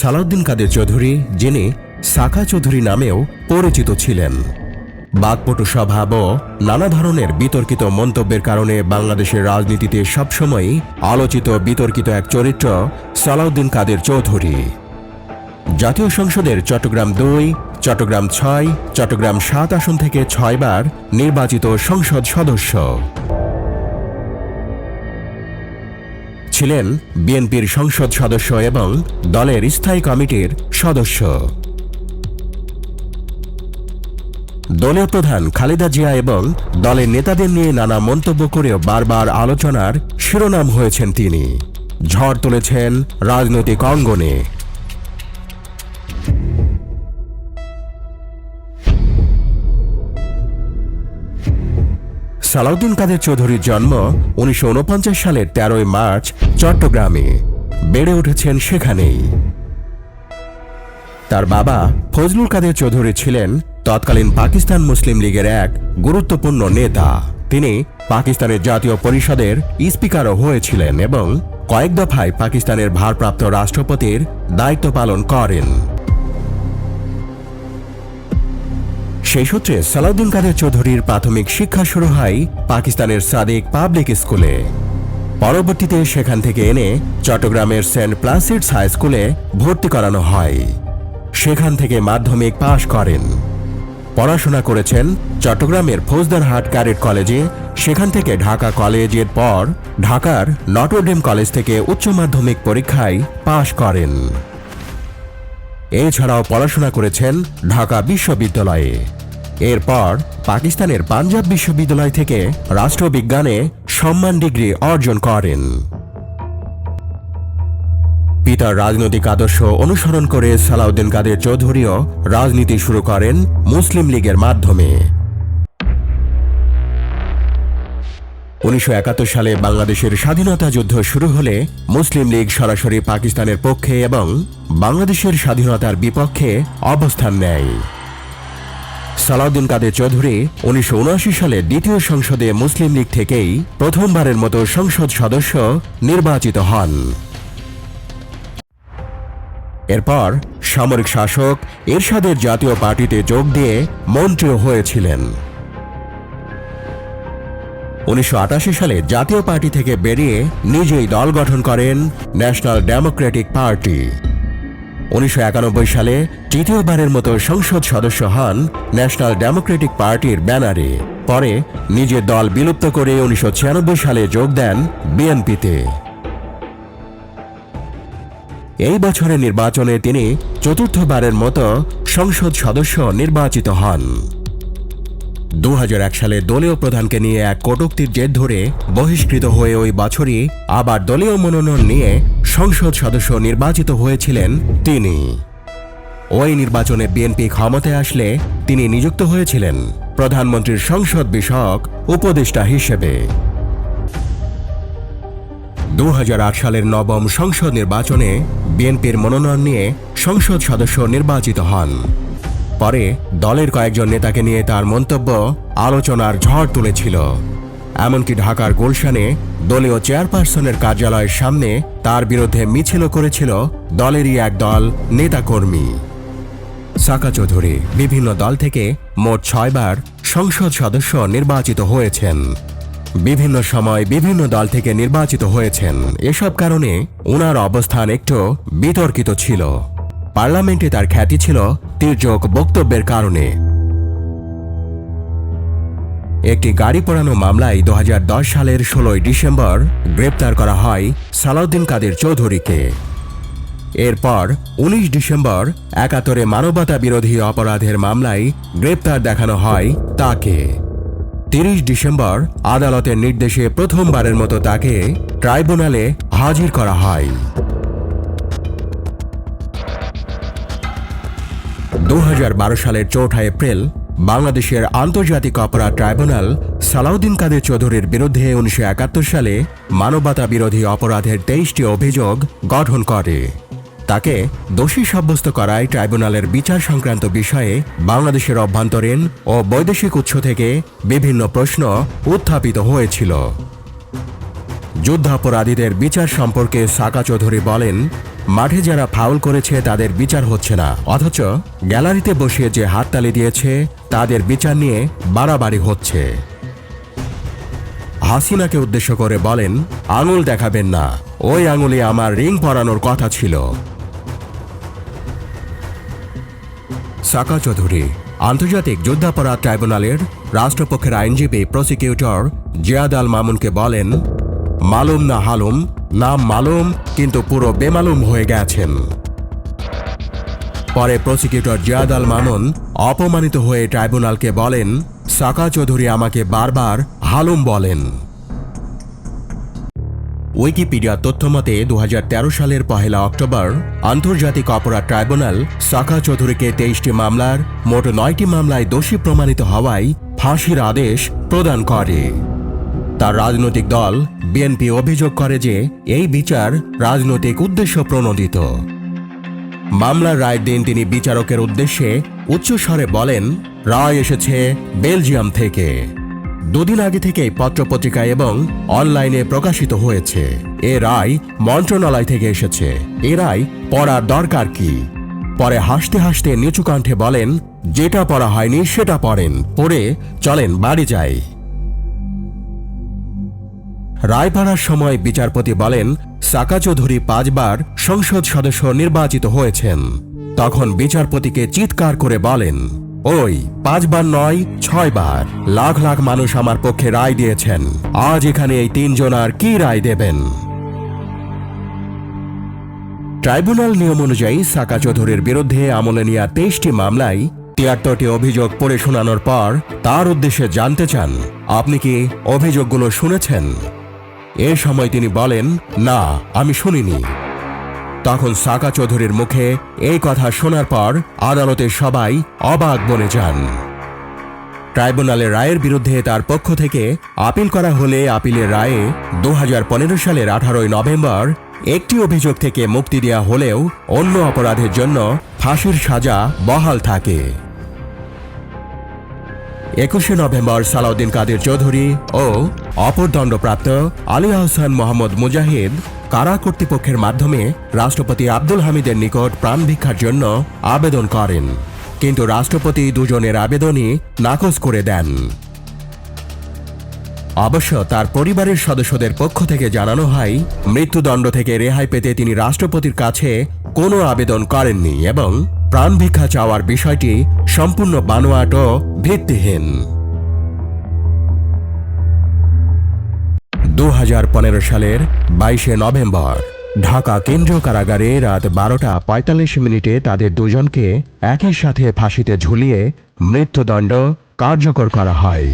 সালাউদ্দিন কাদের চৌধুরী, যিনি সাকা চৌধুরী নামেও পরিচিত ছিলেন। বাকপটু স্বভাব ও নানা ধরনের বিতর্কিত মন্তব্যের কারণে বাংলাদেশের রাজনীতিতে সবসময়ই আলোচিত বিতর্কিত এক চরিত্র সালাউদ্দিন কাদের চৌধুরী। জাতীয় সংসদের চট্টগ্রাম দুই, চট্টগ্রাম ছয়, চট্টগ্রাম সাত আসন থেকে ছয়বার নির্বাচিত সংসদ সদস্য। ছিলেন বিএনপির সংসদ সদস্য এবং দলের স্থায়ী কমিটির সদস্য। দলীয় প্রধান খালেদা জিয়া এবং দলের নেতাদের নিয়ে নানা মন্তব্য করেও বারবার আলোচনার শিরোনাম হয়েছেন তিনি। ঝড় তুলেছেন রাজনৈতিক অঙ্গনে। সালাউদ্দিন কাদের চৌধুরীর জন্ম উনিশশো ঊনপঞ্চাশ সালের তেরোই মার্চ, চট্টগ্রামে। বেড়ে উঠেছেন সেখানেই। তার বাবা ফজলুল কাদের চৌধুরী ছিলেন তৎকালীন পাকিস্তান মুসলিম লীগের এক গুরুত্বপূর্ণ নেতা। তিনি পাকিস্তানের জাতীয় পরিষদের স্পিকারও হয়েছিলেন এবং কয়েক দফায় পাকিস্তানের ভারপ্রাপ্ত রাষ্ট্রপতির দায়িত্ব পালন করেন। সেই সূত্রে সালাউদ্দিন কাদের চৌধুরীর প্রাথমিক শিক্ষা শুরু হয় পাকিস্তানের সাদিক পাবলিক স্কুলে। পরবর্তীতে সেখান থেকে এনে চট্টগ্রামের সেন্ট প্লাসিডস হাই স্কুলে ভর্তি করানো হয়। সেখান থেকে মাধ্যমিক পাশ করেন। পড়াশোনা করেছেন চট্টগ্রামের ফৌজদারহাট ক্যাডেট কলেজে। সেখান থেকে ঢাকা কলেজের পর ঢাকার নটরডেম কলেজ থেকে উচ্চ মাধ্যমিক পরীক্ষায় পাশ করেন। এছাড়াও পড়াশোনা করেছেন ঢাকা বিশ্ববিদ্যালয়ে। এরপর পাকিস্তানের পাঞ্জাব বিশ্ববিদ্যালয় থেকে রাষ্ট্রবিজ্ঞানে সম্মান ডিগ্রি অর্জন করেন। পিতার রাজনৈতিক আদর্শ অনুসরণ করে সালাউদ্দিন কাদের চৌধুরীও রাজনীতি শুরু করেন মুসলিম লীগের মাধ্যমে। উনিশশো একাত্তর সালে বাংলাদেশের স্বাধীনতা যুদ্ধ শুরু হলে মুসলিম লীগ সরাসরি পাকিস্তানের পক্ষে এবং বাংলাদেশের স্বাধীনতার বিপক্ষে অবস্থান নেয়। সালাউদ্দিন কাদের চৌধুরী উনিশশো উনআশি সালে দ্বিতীয় সংসদে মুসলিম লীগ থেকেই প্রথমবারের মতো সংসদ সদস্য নির্বাচিত হন। এরপর সামরিক শাসক এরশাদের জাতীয় পার্টিতে যোগ দিয়ে মন্ত্রীও হয়েছিলেন। উনিশশো আটাশি সালে জাতীয় পার্টি থেকে বেরিয়ে নিজেই দল গঠন করেন ন্যাশনাল ডেমোক্রেটিক পার্টি। উনিশশো একানব্বই সালে তৃতীয়বারের মতো সংসদ সদস্য হন ন্যাশনাল ডেমোক্রেটিক পার্টির ব্যানারে। পরে নিজের দল বিলুপ্ত করে উনিশশো ছিয়ানব্বই সালে যোগ দেন বিএনপিতে। এই বছরের নির্বাচনে তিনি চতুর্থবারের মতো সংসদ সদস্য নির্বাচিত হন। দু হাজার এক সালে দলীয় প্রধানকে নিয়ে এক কটুক্তির জেদ ধরে বহিষ্কৃত হয়ে ওই বছরই আবার দলীয় মনোনয়ন নিয়ে সংসদ সদস্য নির্বাচিত হয়েছিলেন তিনি। ওই নির্বাচনে বিএনপি ক্ষমতায় আসলে তিনি নিযুক্ত হয়েছিলেন প্রধানমন্ত্রীর সংসদ বিষয়ক উপদেষ্টা হিসেবে। দু হাজার আট সালের নবম সংসদ নির্বাচনে বিএনপির মনোনয়ন নিয়ে সংসদ সদস্য নির্বাচিত হন। পরে দলের কয়েকজন নেতাকে নিয়ে তার মন্তব্য আলোচনার ঝড় তুলেছিল। এমনকি ঢাকার গুলশানে দলীয় চেয়ারপারসনের কার্যালয়ের সামনে তার বিরুদ্ধে মিছিলও করেছিল দলেরই এক দল নেতাকর্মী। সাকা চৌধুরী বিভিন্ন দল থেকে মোট ছয়বার সংসদ সদস্য নির্বাচিত হয়েছেন। বিভিন্ন সময় বিভিন্ন দল থেকে নির্বাচিত হয়েছেন। এসব কারণে ওনার অবস্থান একটু বিতর্কিত ছিল। পার্লামেন্টে তার খ্যাতি ছিল তির্যক বক্তব্যের কারণে। একটি গাড়ি পোড়ানো মামলায় দু হাজার দশ সালের ষোলোই ডিসেম্বর গ্রেপ্তার করা হয় সালাউদ্দিন কাদের চৌধুরীকে। এরপর উনিশ ডিসেম্বর একাত্তরে মানবতা বিরোধী অপরাধের মামলায় গ্রেপ্তার দেখানো হয় তাকে। তিরিশ ডিসেম্বর আদালতের নির্দেশে প্রথমবারের মতো তাকে ট্রাইব্যুনালে হাজির করা হয়। দু হাজার বারো সালের চৌঠা এপ্রিল বাংলাদেশের আন্তর্জাতিক অপরাধ ট্রাইব্যুনাল সালাউদ্দিন কাদের চৌধুরীর বিরুদ্ধে উনিশশো একাত্তর সালে মানবতা বিরোধী অপরাধের তেইশটি অভিযোগ গঠন করে। তাকে দোষী সাব্যস্ত করায় ট্রাইব্যুনালের বিচার সংক্রান্ত বিষয়ে বাংলাদেশের অভ্যন্তরীণ ও বৈদেশিক উৎস থেকে বিভিন্ন প্রশ্ন উত্থাপিত হয়েছিল। যুদ্ধাপরাধীদের বিচার সম্পর্কে সাকা চৌধুরী বলেন মাঠে যারা ফাউল করেছে তাদের বিচার হচ্ছে না। অথচ গ্যালারিতে বসে যে হাততালি দিয়েছে, তাদের বিচার নিয়ে বাড়াবাড়ি হচ্ছে। হাসিনাকে উদ্দেশ্য করে বলেন, আঙুল দেখাবেন না। ওই আঙুলে আমার রিং পরানোর কথা ছিল। সাকা চৌধুরী, আন্তর্জাতিক যুদ্ধাপরাধ ট্রাইব্যুনালের রাষ্ট্রপক্ষের আইনজীবী প্রসিকিউটর জিয়াদ আল মামুনকে বলেন, মালুম না হালুম নাম মালুম, কিন্তু পুরো বেমালুম হয়ে গেছেন। পরে প্রসিকিউটর জিয়াদ আল মামুন অপমানিত হয়ে ট্রাইব্যুনালকে বলেন, সাকা চৌধুরী আমাকে বারবার হালুম বলেন। উইকিপিডিয়ার তথ্যমতে দু হাজার তেরো সালের পহেলা অক্টোবর আন্তর্জাতিক অপরাধ ট্রাইব্যুনাল সাকা চৌধুরীকে তেইশটি মামলার, মোট নয়টি মামলায় দোষী প্রমাণিত হওয়ায় ফাঁসির আদেশ প্রদান করে। তার রাজনৈতিক দল বিএনপি অভিযোগ করে যে এই বিচার রাজনৈতিক উদ্দেশ্য প্রণোদিত। মামলার রায়ের দিন তিনি বিচারকের উদ্দেশ্যে উচ্চস্বরে বলেন, রায় এসেছে বেলজিয়াম থেকে। দুদিন আগে থেকেই পত্রপত্রিকা এবং অনলাইনে প্রকাশিত হয়েছে। এ রায় মন্ত্রণালয় থেকে এসেছে। এ রায় পড়ার দরকার কি? পরে হাসতে হাসতে নিচু কণ্ঠে বলেন, যেটা পড়া হয়নি সেটা পড়েন, পড়ে চলেন, বাড়ি যাই। রায় পড়ার সময় বিচারপতি বলেন, সাকা চৌধুরী পাঁচবার সংসদ সদস্য নির্বাচিত হয়েছেন। তখন বিচারপতিকে চিৎকার করে বলেন, ওই পাঁচবার নয়, ছয়বার। লাখ লাখ মানুষ আমার পক্ষে রায় দিয়েছেন। আজ এখানে এই তিনজন আর কি রায় দেবেন? ট্রাইব্যুনাল নিয়ম অনুযায়ী সাকা চৌধুরীর বিরুদ্ধে আমলে নেওয়া তেইশটি মামলায় তিয়াত্তরটি অভিযোগ পড়ে শোনানোর পর তার উদ্দেশ্যে জানতে চান, আপনি কি অভিযোগগুলো শুনেছেন? এ সময় তিনি বলেন, না, আমি শুনিনি। তখন সাকা চৌধুরীর মুখে এই কথা শোনার পর আদালতের সবাই অবাক বনে যান। ট্রাইব্যুনালের রায়ের বিরুদ্ধে তার পক্ষ থেকে আপিল করা হলে আপিলের রায়ে দু হাজার পনেরো সালের আঠারোই নভেম্বর একটি অভিযোগ থেকে মুক্তি দেওয়া হলেও অন্য অপরাধের জন্য ফাঁসির সাজা বহাল থাকে। একুশে নভেম্বর সালাউদ্দিন কাদের চৌধুরী ও অপর দণ্ডপ্রাপ্ত আলী আহসান মোহাম্মদ মুজাহিদ কারা কর্তৃপক্ষের মাধ্যমে রাষ্ট্রপতি আব্দুল হামিদের নিকট প্রাণ ভিক্ষার জন্য আবেদন করেন। কিন্তু রাষ্ট্রপতি দুজনের আবেদনই নাকচ করে দেন। অবশ্য তার পরিবারের সদস্যদের পক্ষ থেকে জানানো হয়, মৃত্যুদণ্ড থেকে রেহাই পেতে তিনি রাষ্ট্রপতির কাছে কোনো আবেদন করেননি এবং প্রাণ ভিক্ষা চাওয়ার বিষয়টি সম্পূর্ণ বানোয়াট ও ভিত্তিহীন। দু হাজার পনেরো সালের বাইশে নভেম্বর, ঢাকা কেন্দ্রীয় কারাগারে রাত বারোটা পঁয়তাল্লিশ মিনিটে তাদের দুজনকে একই সাথে ফাঁসিতে ঝুলিয়ে মৃত্যুদণ্ড কার্যকর করা হয়।